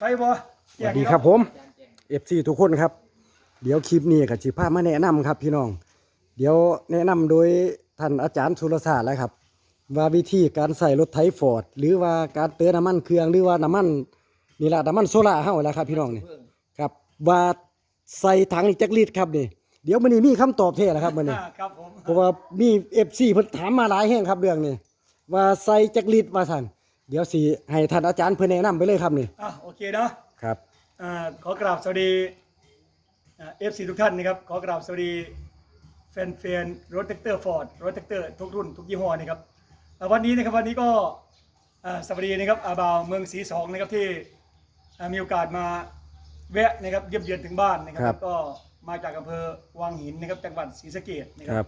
ไปบ่สวัสดีครับผมเอฟซีทุกคนครับ เดี๋ยวคลิปนี้กับจิภาพมาแนะนำครับ พี่น้อง เดี๋ยวแนะนำโดยท่านอาจารย์สุรศาสตร์แล้วครับ ว่าวิธีการใส่รถไถฟอร์ดหรือว่าการเติมน้ำมันเครื่องหรือว่าน้ำมันนี่แหละน้ำมันโซล่าเฮาแหล้วครับ พี่น้องนี่ครับว่าใส่ถังนี่จักลิตรครับนี่เดี๋ยวมื้อนี้มีคำตอบแท้แล้วครับมื้อนี้อ่าครับผมเพราะว่ามีเอฟซีเพิ่นถามมาหลายแห่งครับเรื่องนี้ว่าใส่จักลิตรว่าซั่น เดี๋ยวสิให้ท่านอาจารย์เพิ่นแนะนำไปเลยครับนี่อะโอเคเนาะครับ อ่าขอกราบสวัสดีเอฟซีทุกท่านนะครับ ขอกราบสวัสดีแฟนๆรถแท็กเตอร์ฟอร์ดรถแท็กเตอร์ทุกรุ่นทุกยี่ห้อนะครับอ่าวันนี้นะครับวันนี้ก็อ่าสวัสดีนะครับอาบาวเมืองศรีสองนะครับที่อ่ามีโอกาสมาแวะนะครับเยี่ยมเยือนถึงบ้านนะคครัรับ ก็มาจากอำเภอวังหินนะครับจังหวัดศรีสะเกษนะคครัรับ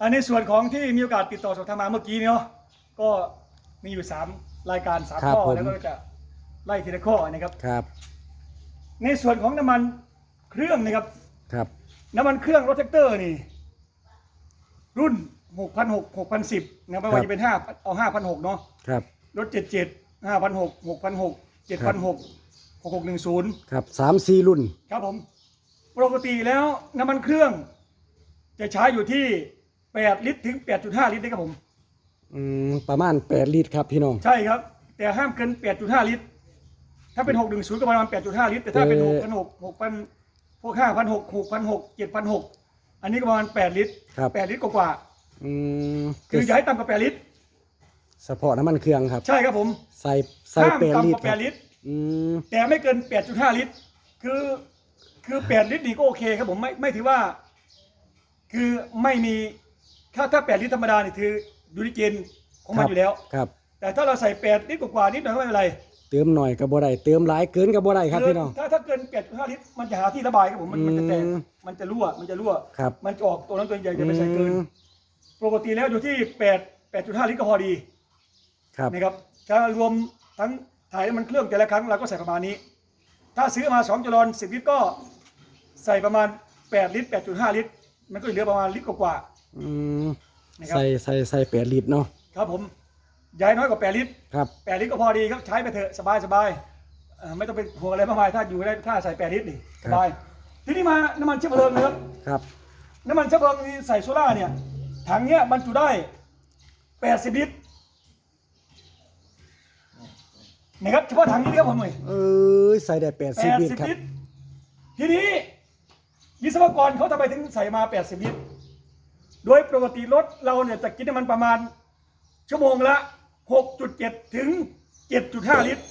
อันในส่วนของที่มีโอกาสติดต่อสอบถามมาเมื่อกี้เนาะก็ มีอยู่3รายการ3ครับข้อผม แล้วก็จะไล่ทีละข้อนะครับ ครับในส่วนของน้ำมันเครื่องนะครับ ครับน้ำมันเครื่องรถแท็กเตอร์นี่ รุ่น6,600 6,010นะไม่ว่าจะเป็น5เอา5,600เนาะครับรถ 77 5,600 6,600 7,600 6610 ครับสามสี่รุ่นครับผม ปกติแล้วน้ำมันเครื่อง จะใช้อยู่ที่ 8 ลิตรถึง 8.5 ลิตรนะครับผม อืมประมาณแปดลิตรครับพี่น้อง ใช่ครับ แต่ห้ามเกิน 8.5 ลิตร ถ้าเป็น 610 ก็ประมาณ 8.5 ลิตร แต่ถ้าเป็น เอ่อ6,600 6,000 พวก 5,600 6,600 7,600 อันนี้ก็ประมาณ 8 ลิตร ครับ8 ลิตรกว่าอืมๆคืออย่าให้ต่ำกว่า 8 ลิตร เฉพาะน้ำมันเครื่องครับ ใช่ครับผมใส่ใส่ห้ามแปดลิต่ำตกรว่า ครับ8 ลิตร อืมแต่ไม่เกิน 8.5 ลิตร คือ คือ 8 ลิตรนี่ก็โอเคครับผม ไม่ ไม่ถือว่า คือไม่มี ถ้า ถ้า 8 ลิตรธรรมดานี่คือ อยู่ในเกณฑ์ของมันอยู่แล้ว ครับแต่ถ้าเราใส่8ลิตรกว่าๆนิดหน่อยก็ไม่เป็นไรเติมหน่อยก็บ่ได้เติมหลายเกินก็บ่ได้ครับคือพี่น้อง ถ้าถ้าเกิน8.5ลิตรมันจะหาที่ระบายครับผมมันมันจะแตกอืมมันจะรั่วมันจะรั่ว ครับมันจะออกตัวนั้นตัวใหญ่จะไปใส่เกิน อืม ปกติแล้วอยู่ที่8 8.5ลิตรก็พอดีครับ นะครับถ้ารวมทั้งถ่ายน้ำมันเครื่องแต่ละครั้งเราก็ใส่ประมาณนี้ ถ้าซื้อมา2จลอน10ลิตรก็ใส่ประมาณ8ลิตร8.5ลิตร มันก็เหลือประมาณลิตรกว่าอืมๆ นะครับ ใส่ใส่ใส่แปดลิตรเนาะครับผมย้ายน้อยกว่า8ลิตรครับ8ลิตรก็พอดีครับใช้ไปเถอะสบายสบายเอ่อไม่ต้องไปห่วงอะไรมากมายถ้าอยู่ได้ถ้าใส่8ลิตรนี่สบายทีนี้มาน้ำมันเชื้อเพลิงนะครับครับน้ำมันเชื้อเพลิงนี่ใส่โซล่าเนี่ยถังเนี้ยบรรจุได้80ลิตรนะครับเฉพาะถังนี้นะครับผมเลย เอ้ยใส่ได้แปดสิบลิตร80ครับลิตรทีนี้วิศวกรเขาทำไมถึงใส่มา 80 ลิตร โดยปกติรถเราเนี่ยจะกินน้ำมันประมาณ ชั่วโมงละ 6.7 ถึง 7.5 ลิตร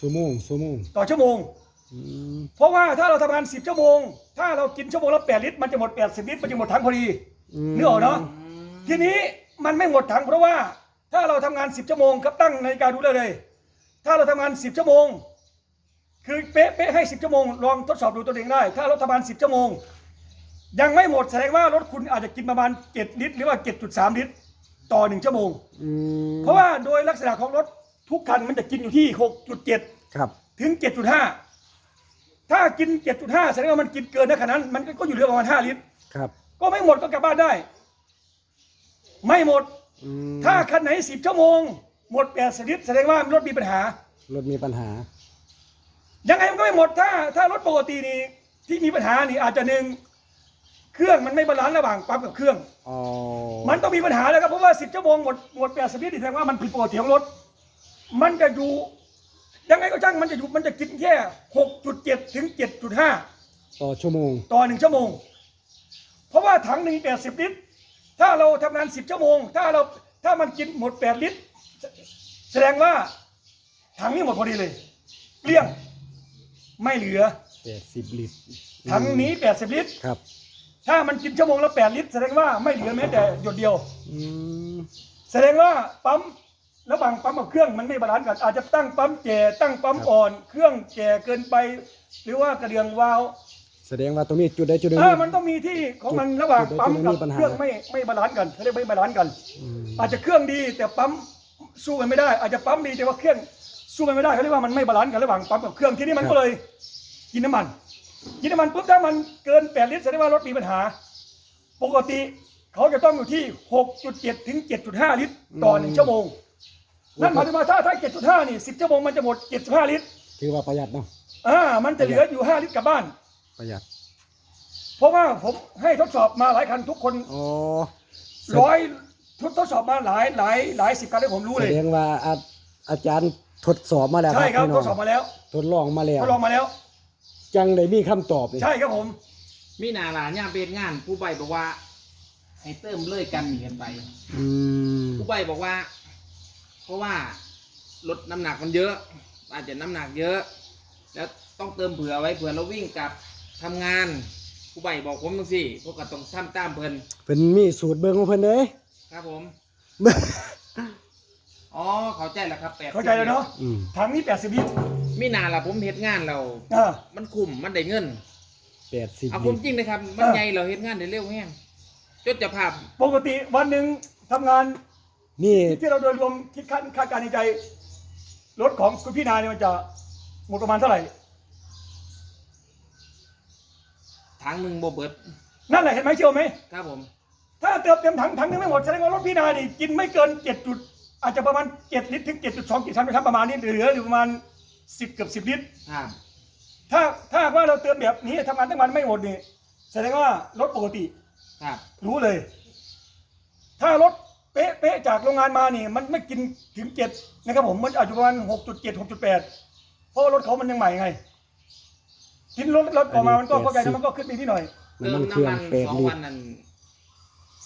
ชั่วโมงชั่วโมงต่อชั่วโมง อืมเพราะว่าถ้าเราทำงาน 10 ชั่วโมง ถ้าเรากินชั่วโมงละ 8 ลิตร มันจะหมด 80 ลิตร มันจะหมดถังพอดี มนึกออกเนาะ ทีนี้มันไม่หมดถังเพราะว่า ถ้าเราทำงาน 10 ชั่วโมงครับตั้งนาฬิกาดูได้เลย ถ้าเราทำงาน 10 ชั่วโมง คือเป๊ะเป๊ะให้ 10 ชั่วโมง ลองทดสอบดูตัวเองได้ ถ้าเราทำงาน 10 ชั่วโมง ยังไม่หมดแสดงว่ารถคุณอาจจะกินประมาณ 7 ลิตร หรือว่า 7.3 ลิตร ต่อ 1 ชั่วโมง อืมเพราะว่าโดยลักษณะของรถทุกคันมันจะกินอยู่ที่ 6.7 ครับถึง 7.5 ถ้ากิน 7.5 แสดงว่ามันกินเกินนะขนาดนั้น มันก็อยู่เหลือประมาณ 5 ลิตร ครับก็ไม่หมดก็กลับบ้านได้ ไม่หมด อืมถ้าคันไหน 10 ชั่วโมง หมด80ลิตรแสดงว่ารถมีปัญหา รถมีปัญหา ยังไงมันก็ไม่หมดถ้าถ้ารถปกตินี่ที่มีปัญหานี่อาจจะหนึ่ง เครื่องมันไม่บาลานซ์ระหว่างปั๊มกับเครื่อง อ๋อมันต้องมีปัญหาแล้วครับเพราะว่า10ชั่วโมงหมดหมด80ลิตรนี่แสดงว่ามันผิดปกติของรถ มันจะอยู่ยังไงก็ช่างมันจะอยู่มันจะกินแค่6.7ถึง7.5ต่อชั่วโมง ต่อหนึ่งชั่วโมง เพราะว่าถังหนึ่งแปดสิบลิตร ถ้าเราทำงานสิบชั่วโมง ถ้าเราถ้ามันกินหมดแปดลิตร แสแสดงว่าถังนี้หมดพอดีเลยเกลี้ยงไม่เหลือ แปดสิบลิตรถังนี้แปดสิบลิตร ครับ ถ้ามันกินชั่วโมงละแปดลิตรแสดงว่าไม่เหลือแม้แต่หยดเดียว อืมแสดงว่าปั๊มระหว่างปั๊มกับเครื่องมันไม่บาลานซ์กัน อาจจะตั้งปั๊มแก่ตั้งปั๊มอ่อน เครื่องแก่เกินไป หรือว่ากระเดื่องวาล์วแสดงว่าตรงนี้จุดใดจุดหนึ่ง เออมันต้องมีที่ของมันระหว่างปั๊มกับจุดใดจุดหนึ่งมีปัญหาเครื่องไม่ไม่บาลานซ์กันเขาเรียกไม่บาลานซ์กัน อืม อาจจะเครื่องดีแต่ปั๊มสู้มันไม่ได้ อาจจะปั๊มดีแต่ว่าเครื่องสู้มันไม่ได้เขาเรียกว่ามันไม่บาลานซ์กันระหว่างปั๊มกับเครื่องที่นี่มันก็เลยกินน้ำมัน กินน้ำมันปุ๊บถ้ามันเกิน 8 ลิตรแสดงว่ารถมีปัญหา ปกติเขาจะต้องอยู่ที่ 6.7 ถึง 7.5 ลิตร ต่อหนึ่งชั่วโมง นั่นหมายถึงว่าถ้าถ้า 7.5 นี่ 10 ชั่วโมงมันจะหมด 75 ลิตร ถือว่าประหยัดเนาะอ่ามันจะเหลืออยู่ห้าลิตรกลับบ้าน ประหยัด เพราะว่าผมให้ทดสอบมาหลายคันทุกคนอ๋อร้อยทดทดสอบมาหลายหลายหลายสิบคันให้ผมรู้แสเลยดงว่าอาอาจารย์ทดสอบมาแล้วใช่ครับพี่ทน้ดสอบมาแล้ว ทดลองมาแล้ว ทดลองมาแล้ว จังได้มีคำตอบเลยใช่ครับผม มีหนาหลานย่ามเป็นงานผู้ใบบอกว่า ให้เติมเลยกันหนีกันไป อืมผู้ใบบอกว่า เพราะว่าลดน้ำหนักมันเยอะ อาจจะน้ำหนักเยอะ แล้วต้องเติมเผื่อไว้เผื่อเราวิ่งกลับทำงาน ผู้ใบบอกผมจังสิพวกก็ต้องทำตามเพิ่นเป็นมีสูตรเบิ่งของเพิ่นเด้ครับผม อ๋อเข้าใจแล้วครับแปดเข้าใจแล้วเนาะอืมถังนี้แปดสิบลิตรมีหนาละผมเฮ็ดงานเราอ่ามันคุ้มมันได้เงิน แปดสิบเอาลิคุ้มตรจริงเลยครับ มันเออ ใหญ่เราเฮ็ดงานได้เร็วแห้งจดจะภาพปกติวันหนึ่งทำงานนี่ที่เราโดยรวมคิดค่าค่าการในใจรถของคุณพี่นายเนี่ยมันจะหมดประมาณเท่าไหร่ ถังหนึ่งโบเบิดนั่นแหละเห็นไหมเชื่อไหม ครับผม ถ้าเติมเต็มถังถังนึงไม่หมดแสดงว่ารถพี่นายนี่กินไม่เกินเจ็ดจุด อาจจะประมาณเจ็ดลิตรถึงเจ็ดจุดสองกิโลกรัมประมาณนี้เหลืออยู่ประมาณสิบเกือบสิบลิตรครับถ้าถ้าหากว่าเราเติมแบบนี้ทำงานทั้งวันไม่หมดนี่แสดงว่ารถปกติ ครับรู้เลย ถ้ารถเป๊ะเป๊ะจากโรงงานมานี่ มันไม่กินถึงเจ็ดนะครับผมมันอาจจะประมาณหกจุดเจ็ดหกจุดแปดเพราะว่ารถเขามันยังใหม่ไงกินรถรถออกมามันก็เข้าใจนะมันก็ขึ้นไปนิดหน่อย เติมน้ำมันเครื่น้ำองมันแปดสองลิตวันรนั่น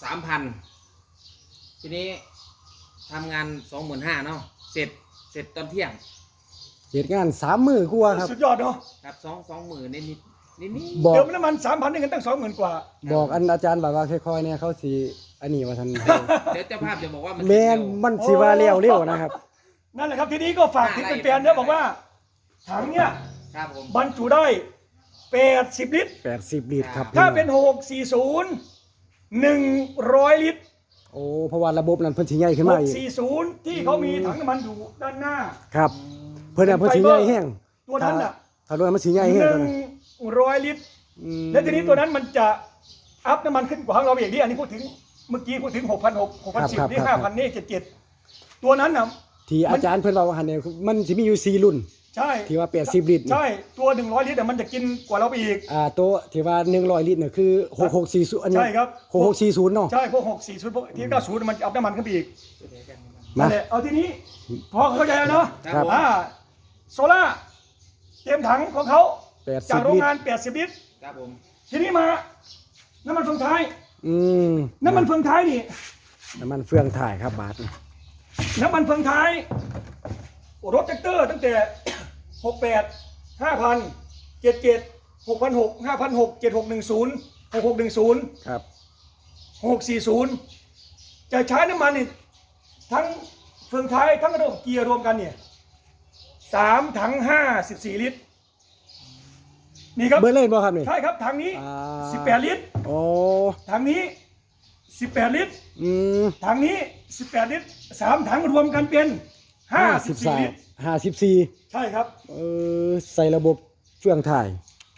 สามพันทีนี้ ทำงานสองหมื่นห้าเนาะเสร็จเสร็จตอนเที่ยง เหตุงานสามมือกว่าครับ สุดยอดเนาะครับสองสองหมื่นนิดนิดนิดนิดบอกเติมน้ำมันสามพันได้เงินตั้งสองหมื่นกว่า บอกอันอาจารย์บอกว่าค่อยๆเนี่ยเขาสิอันนี้ว่าท่านเดี๋ยวเจ้าภาพจะบอกว่ามันแมนเร็วมันสิว่าเร็วเร็วนะครับ นั่นแหละครับทีนี้ก็ฝากถึงแฟนๆเนี่ยบอกว่า ถังเนี่ยครับผม บรรจุได้แปดสิบลิตร 80ลิตรครับถ้าพี่เป็นน้องหกสี่ศูนย์หนึ่งร้อยลิตร โอ้เพราะว่าระบบนั้นเพิ่นสิใหญ่ขึ้นหมากอีกสี่ศูนย์ที่เขามีถังน้ำมันอยู่ด้านหน้า ครับ เพิ่นน่ะเพิ่นสิใหญ่แห้งตัวนั้นอะถ้ารถมันสิใหญ่หแห้งนึ่ตัวงนั้นร้อยลิตรอืมและทีนี้ตัวนั้นมันจะอัพน้ำมันขึ้นกว่าของเราอีกนี่อันนี้พูดถึงเมื่อกี้พูดถึงหกพันหกหกพันสิบนี่ห้าพันนี่เจ็ดเจ็ดตัวนั้นน่ะที่อาจารย์เพิ่นว่าว่าหั่นเนี่ยมันสิมีอยู่สี่รุ่น ใช่ที่ว่า80ลิตรนี่ใช่ตัวหนึ่งร้อยลิตรน่ะมันจะกินกว่าเราไปอีกอ่าตัวที่ว่า100ลิตรเนี่ยคือ6640อันนี้ใช่ครับ6640เนาะใช่พวกหกสี่ศูนย์พวกที่เก้าศูนย์มันจะอัพน้ำมันขึ้นไปอีกมานั่นแหละเอาทีนี้พอเข้าใจแล้วเนาะครับผมอ่าโซล่าเตรียมถังของเขาจาก80โรงลิตงารน80ลิตรครับผมทีนี้มาน้ำมันเฟืองท้ายอืมน้ำมันเฟืองท้ายนี่น้ำมันเฟืองถ่ายครับบาทนี่น้ำมันเฟืองท้ายรถแท็กเตอร์ตั้งแต่ 68 5,000 77 6,600 5,600 7610 6610ครับ640จะใช้น้ำมันนี่ทั้งเฟืองท้ายทั้งกระโดดเกียร์รวมกันเนี่ยสามถังห้าสิบสี่ลิตร นี่ครับเบิดเลยบ่ครับนี่ ใช่ครับถังนี้อ่า สิบแปดลิตรโอ้ถังนี้สิบแปดลิตรอืมถังนี้สิบแปดลิตรสามถังรวมกันเป็น ห้าสิบสี่ลิตร54ใช่ครับ เออใส่ระบบเฟืองถ่าย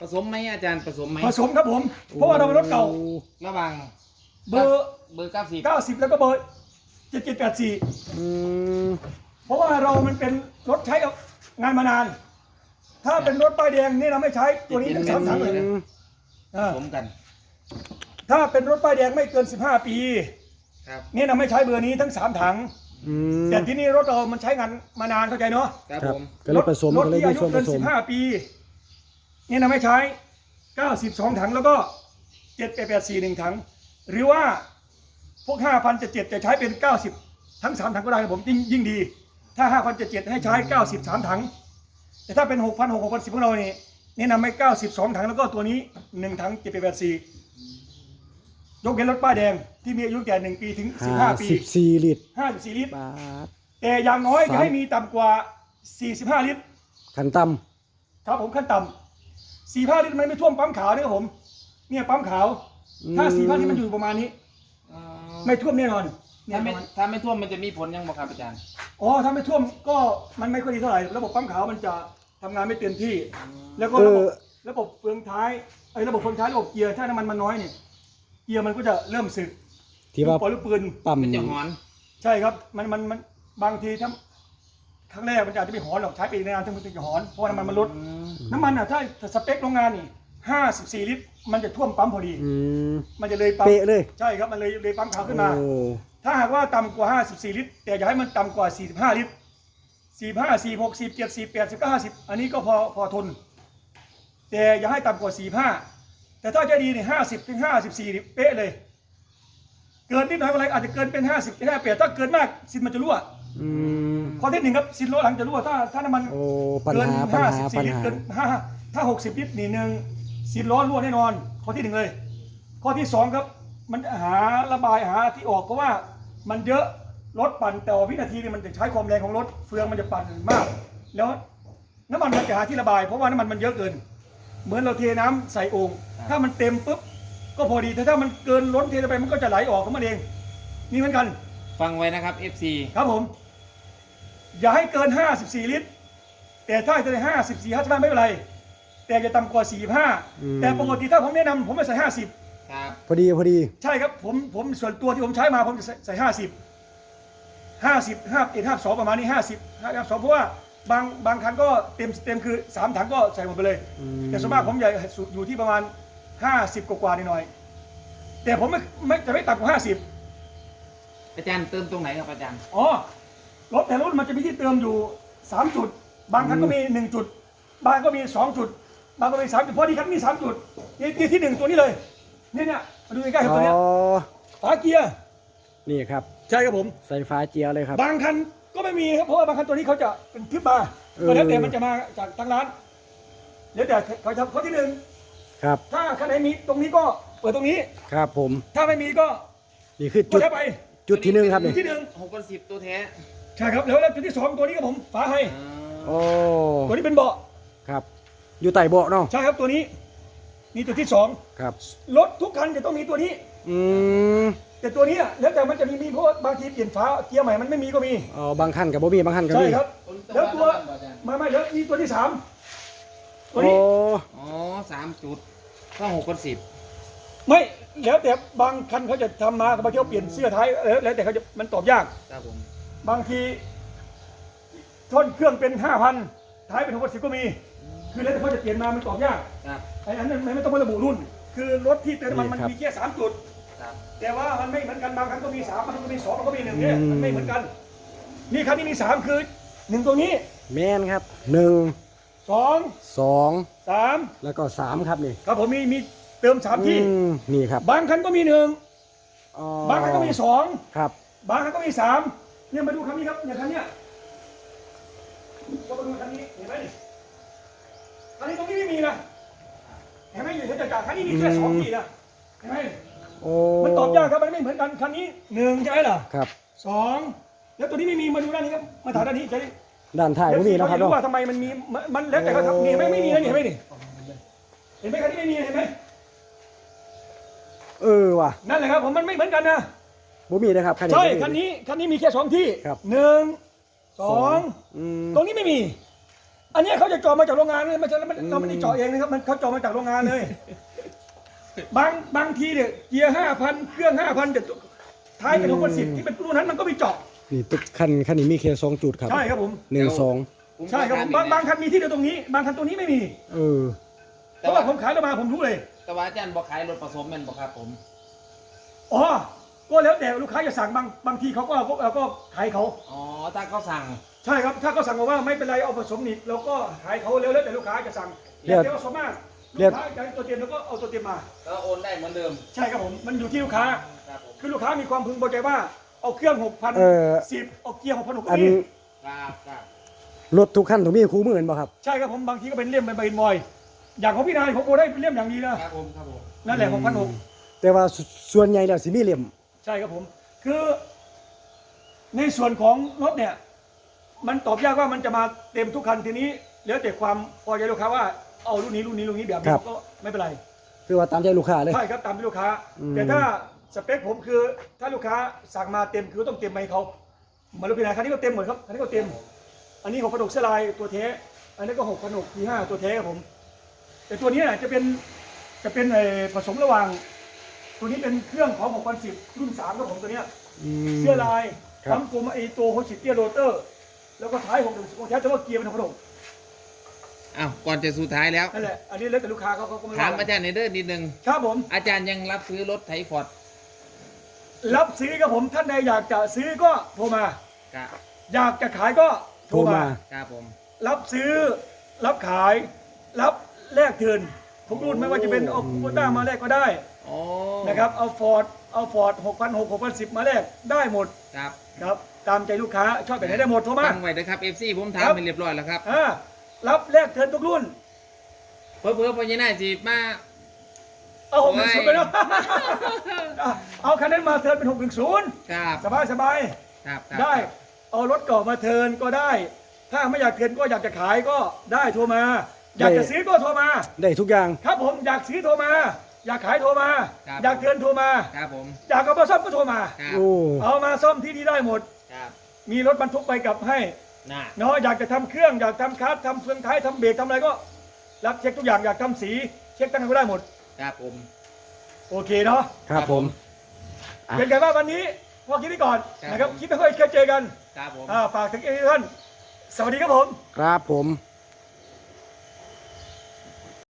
ผสมไหมอาจารย์ผสมไหมผสมครับผม เพราะว่าเราเป็นรถเก่าโอ้ระหวังเบอร์เบอร์เก้าสิบเก้าสิบแล้วก็เบอร์เจ็ดเจ็ดแปดสี่อืมเพราะว่าเรามันเป็นรถใช้งานมานาน ถ้าเป็นรถป้ายแดงนี่เราไม่ใช้ตัวนี้ทั้งสามถังเลยอืมอ่าผสมกัน ถ้าเป็นรถป้ายแดงไม่เกิน15ปี ครับ นี่เราไม่ใช้เบอร์นี้ทั้ง3ถัง อืมแต่ที่นี่รถเรามันใช้งานมานานเข้าใจเนาะครับครับผม ก็เลยผสมรถก็เลยที่มีอายุส่วนผเกินสม15ปีนี่เราไม่ใช้92ถังแล้วก็7 8 8 4 1ถัง หรือว่าพวก5,000จะ7จะใช้เป็น90ทั้ง3ถังก็ได้ครับผมยิ่งยิ่งดี ถ้า5,000จะ7ให้ใช้93ถัง แต่ถ้าเป็น6,000 6 6 0ของเรานี่แนะนำให้92ถังแล้วก็ตัวนี้1ถัง7 8 8 4 ยกเว้นรถป้ายแดงที่มีอายุแก่1ปีถึง15ปี54ลิตร54ลิตร บาท แต่อย่างน้อยสามจะให้มีต่ำกว่า 45 ลิตร ขันต่ครับผมขั้นต่ำ45 ลิตรมันไม่ท่วมปั๊มขาวนะครับผม เนี่ยปั๊มขาวำถ้าอื45ลิตรมันอยู่ประมาณนี้เอ่อไม่ท่วมแน่นอนเนี่ยถ้าปไม่ระมาณถ้าไม่ท่วมมันจะมีผลยังบ่ครับอาจารย์อ๋อถ้าไม่ท่วมก็มันไม่ค่อยดีเท่าไหร่ ระบบปั๊มขาวมันจะทำงานไม่เต็มที่ แล้วก็เอระบบอระบบเฟืองท้ายไอ้ยระบบเฟืองท้ายระบบเกียร์ถ้าน้ำมันมันน้อยเนี่ย เกียร์มันก็จะเริ่มสึกที่ว่าลูกปล่อยลูกปืน ปั๊มมันจะหอน ใช่ครับ มันมันมันบางทีถ้าครั้งแรกมันจะอาจจะไม่หอนหรอกใช้ไปอีกนานถึงมันถึงจะหอนเพราะว่าน้ำมันมันลดอืมน้ำมันอะถ้าสเปคโรงงานนี่54ลิตร มันจะท่วมปั๊มพอดี อืม มันจะเลยปั๊มเป๊ะเลย ใช่ครับมันเลยเลยปั๊มขาวขึ้นมา โอ้ถ้าหากว่าต่ำกว่า 54 ลิตร แต่อย่าให้มันต่ำกว่า 45 ลิตร 45 46 47 48 19 50 อันนี้ก็พอพอทน แต่อย่าให้ต่ำกว่า 45 แต่ถ้าจะดีนี่50ถึง54นี่เป๊ะเลย เกินนิดหน่อยอะไรอาจจะเกินเป็น50ถึง58ถ้าเกินมากซินมันจะรั่วอืมข้อที่หนึ่งครับซินรั่วหลังจะรั่วถ้าถ้าน้ำมันโอ้ปัญเกินหาปัญหา54ปัญลิตรหาเกิน5ถ้า60ลิตรนี่หนึ่งซินล้อรั่วแน่นอน ข้อที่หนึ่งเลย ข้อที่สองครับ มันหาระบายหาที่ออกเพราะว่ามันเยอะรถปั่นต่อวินาทีเนี่ยมันจะใช้ความแรงของรถเฟืองมันจะปั่นมาก แล้วน้ำมันมันจะหาที่ระบาย เพราะว่าน้ำมันมันเยอะเกิน เหมือนเราเทน้ำใส่โอ่งถ้ามันเต็มปุ๊บก็พอดีแต่ถ้ามันเกินล้นเทไปมันก็จะไหลออกของมันเอง นี่เหมือนกันฟังไว้นะครับ FC ครับผม อย่าให้เกิน 54 ลิตร แต่ถ้าจะได้54 55ไม่เป็นไร แต่จะต่ำกว่า อืม45แต่ปกติถ้าผมแนะนำผมจะใส่ 50 ครับพอดีพอดี ใช่ครับผมผมส่วนตัวที่ผมใช้มาผมจะใส่ใส่ห้าสิบห้าสิบห้าเอ็ดห้าสองประมาณนี้ห้าสิบห้าสองเพราะว่า บางบางคันก็เต็มเต็มคือสามถังก็ใส่หมดไปเลย อืม แต่ส่วนมากผมใหญ่อยู่ที่ประมาณห้าสิบกว่าๆหน่อยๆแต่ผมไม่ไม่จะไม่ต่ำกว่าห้าสิบอาจารย์เติมตรงไหนครับอาจารย์ อ๋อ รถแต่ละรุ่นมันจะมีที่เติมอยู่สามจุด บางคันก็มีหนึ่งจุด บางก็มีสองจุด บางก็มีสามจุดเพราะที่คันมีสามจุดนี่ที่ที่หนึ่งตัวนี้เลย นี่เนี่ยมาดูใกล้ๆครับอ๋ตัวเนี้ยอฝาเกียร์ นี่ครับ ใช่ครับผม ใส่ฟ้าเจียเลยครับ บางคัน ก็ไม่มีครับเพราะว่าบางคันตัวนี้เขาจะเป็นทึบมาเออ ก็แล้วแต่มันจะมาจากทางร้านแล้วแต่เขาทำข้อที่หนึ่งครับถ้าคันไหนมีตรงนี้ก็เปิดตรงนี้ ครับผมถ้าไม่มีก็นี่คือกจุดดเข้าไป จุดที่หนึ่งครับจุนี่ดที่หนึ่ง หกพันสิบตัวแท้ใช่ครับแล้วแล้วจุดที่สองตัวนี้ก็ผมฝาให้โอ้ตัวนี้เป็นเบาะครับ อยู่ใต้เบาะเนาะใช่ครับตัวนี้นี่ตัวที่สองครับรถทุกคันจะต้องมีตัวนี้ อืม แต่ตัวนี้อะแล้วแต่มันจะมีมีเพราะว่าบางทีเปลี่ยนฝาเกียร์ใหม่มันไม่มีก็มี อ๋อบางคันกับบ่มีบางคันกับใช่มีครับ แล้วตัวไม่ไม่แล้วนี่ตัวที่สามตัวโอ้นี้อ๋อสามจุดถ้าหกพันสิบไม่แล้วแต่บางคันเขาจะทำมาบางทีเขาเปลี่ยนเสื้อท้ายแล้วแล้วแต่เขาจะมันตอบยาก ครับผมบางทีท่อนเครื่องเป็นห้าพันท้ายเป็นหกสิบก็มี คือแล้วแต่เขาจะเปลี่ยนมามันตอบยากครับ ไอ้อันนั้นไม่ต้องมาระบุรุ่น คือรถที่เติมน้ำมันมันมีแค่สามจุดครับ แต่ว่ามันไม่เหมือนกันบางคันก็มีสามบางคันก็มีสองบางคันก็มีหนึ่งเนี่ยมันไม่เหมือนกัน นี่คันนี้มีสามคือหนึ่งตัวนี้แม่นครับหนึ่งสองสองสามแล้วก็สามครับนี่ครับผมมีมีเติมสามที่ อืมนี่ครับบางคันก็มีหนึ่งอ๋อบางคันก็มีสองครับบางคันก็มีสามเนี่ยมาดูคันนี้ครับเนี่ยคันเนี้ยก็มาดูคันนี้เห็นไหมนี่คันนี้ตรงนี้ไม่มีนะเห็นไหมอยู่ที่จากคันนี้มีแค่สองที่นะเห็นไหม โอ้มันตอบยากครับมันไม่เหมือนกันคันนี้หนึ่งใช่ไหมล่ะครับ สองแล้วตัวนี้ไม่มีมาดูด้านนี้ครับมาถ่ายด้านนี้จะได้ด้านท้ายบ่มีเดี๋ยวเนาะครับสิเขาจะรู้เนาะว่าทำไมมันมีมันมันแล้วแต่เขาทำมีไหมไม่มีนะนี่เห็นไหมนี่เห็นไหมคันนี้ไม่มีเห็นไหมเออว่ะนั่นแหละครับผมมันไม่เหมือนกันนะบ่มีนะครับคันนี้ใช่บ่มีคันนี้คันนี้มีแค่สองที่ครับหนึ่งสองอืมตรงนี้ไม่มี อันนี้เขาจะเจาะมาจากโรงงานเลยไม่ใช่เราไม่เราไม่ได้เจาะเองนะครับมันเขาเจาะมาจากโรงงานเลย บางบางทีเนี่ยเกียร์ห้าพันเครื่องห้าพันแต่ท้ายเป็นหกพันสิบที่เป็นรุ่นนั้นมันก็มีเจาะนี่ตึกคันคันนี้มีแค่สองจุดครับใช่ครับผมหนึ่งสองใช่ครับผมบางบางคันมีที่เดียวตรงนี้ บางคันตรงนี้ไม่มีเออเพราะว่าผมขายแล้วมาผมรู้เลย แต่ว่าอาจารย์บอกขายรถผสมแม่นบอกครับผมอ๋อก็แล้วแต่ลูกค้าจะสั่งบางบางทีเขาก็เราก็เราก็ขายเขาอ๋อถ้าเขาสั่ง ใช่ครับถ้าเขาสั่งมาว่าไม่เป็นไรเอาผสมนิดเราก็ขายเขาแล้วแล้วแต่ลูกค้าจะสั่งเรียกแต่ว่าส่วนมาก เรีลูยกกค้าอยากได้ตัวเต็มแล้วก็เอาตัวเต็มมา ก็โอนได้เหมือนเดิม ใช่ครับผมมันอยู่ที่ลูกค้า ครับผมคือลูกค้ามีความพึงพอใจว่าเอาเครื่องหกพันเออสิบเอาเกียร์หกพันหกอันนี่ครับครับรถทุกคันต้องมีคู่มือเห็นบ่ครับ ใช่ครับผมบางทีก็เป็นเล่มเป็นใบมอยอย่างของพี่นายผมโอได้เป็นเล่มอย่างดีนะครับผมครับผมนั่นแหละหกพันหกแต่ว่าสส่วนใหญ่แล้วสิมีเหลี่ยม ใช่ครับผม คือในส่วนของรถเนี่ย มันตอบยากว่ามันจะมาเต็มทุกคันทีนี้แล้วแต่ความพอใจลูกค้าว่า เอารุ่นนี้รุ่นนี้รุ่นนี้แบบนี้ก็ไม่เป็นไรคือว่าตามใจลูกค้าเลย ใช่ครับตามที่ลูกค้า อืม แต่ถ้าสเปคผมคือถ้าลูกค้าสั่งมาเต็มคือต้องเต็มไปให้เขาเหมือนรถพี่นายคันนี้ก็เต็มหมดครับคันนี้ก็เต็ม อันนี้หกพันหกเสอลายตัวเทอันนี้ก็หกพันหกทีห้าตัวเทครับผม แต่ตัวนี้น่ะจะเป็นจะเป็นไอ้ผสมระหว่าง ตัวนี้เป็นเครื่องของหกพันสิบรุ่นสามครับผมตัวเนี้ย ม เสื้อลายครับปั๊มกลมไอ้ตัวโฮชิเตียโรเตอร์ แล้วก็ท้ายหกหนึ่งของแท้แต่ว่าเกียร์มันธรรมดา อ้าวก่อนจะสุดท้ายแล้ว นั่นแหละ อันนี้แล้วแต่ลูกค้าเขาเขาก็ไม่ถามว่าอาจารย์ในเด้อนิดนึง ครับผม อาจารย์ยังรับซื้อรถไถฟอร์ดรับซื้อกับผมท่านใดอยากจะซื้อก็โทรมาครับอยากจะขายก็โทโทรรมา มาครับผม รับซื้อ รับขาย รับแลกเทิร์นทุกรุ่นไม่ว่าจะเป็นเอาคูโบต้ามาแลกก็ได้โอ้นะครับ เอาฟอร์ด เอาฟอร์ดหกพันหกหกพันสิบมาแลกได้หมดครับครับ ตามใจลูกค้าชอบแบบไหนได้หมดโทรมา ฟังไว้นะครับ FC ผมถามครับ ไปเรียบร้อยแล้วครับ อ่า รับแลกเทิร์นทุกรุ่น เพื่อเพื่อพญานาคจีมา เอาหกหนึ่งศูนย์ไปโอ้ยเนาะ อะเอาคันนั้นมาเทิร์นเป็นหกหนึ่งศูนย์ครับ สบายสบายครับครับได้เอารถเก่ามาเทิร์นก็ได้ ถ้าไม่อยากเทิร์นก็อยากจะขายก็ได้โทรมา อยากจะซื้อก็โทรมา ได้ทุกอย่าง ครับผมอยากซื้อโทรมา อยากขายโทรมาอยากเทิร์นโทรมา ครับผมอยากเอามาซ่อมก็โทรมา ครับโอ้ เอามาซ่อมที่นี่ได้หมด ครับมีรถบรรทุกไปกลับให้ น่าเนาะอยากจะทำเครื่องอยากทำคาร์ททำเฟืองท้ายทำเบรกทำอะไรก็ รับเช็คทุกอย่างอยากทำสี เช็คตั้งก็ได้หมด ครับผม โอเคเนาะครับผม อะ เป็นไงบ้างวันนี้พอคิดไปก่อนครับนะครับผม คิดไม่ค่อยเคยเจอกันครับผม อ่าฝากถึงเอท่านสวัสดีครับผม ครับผม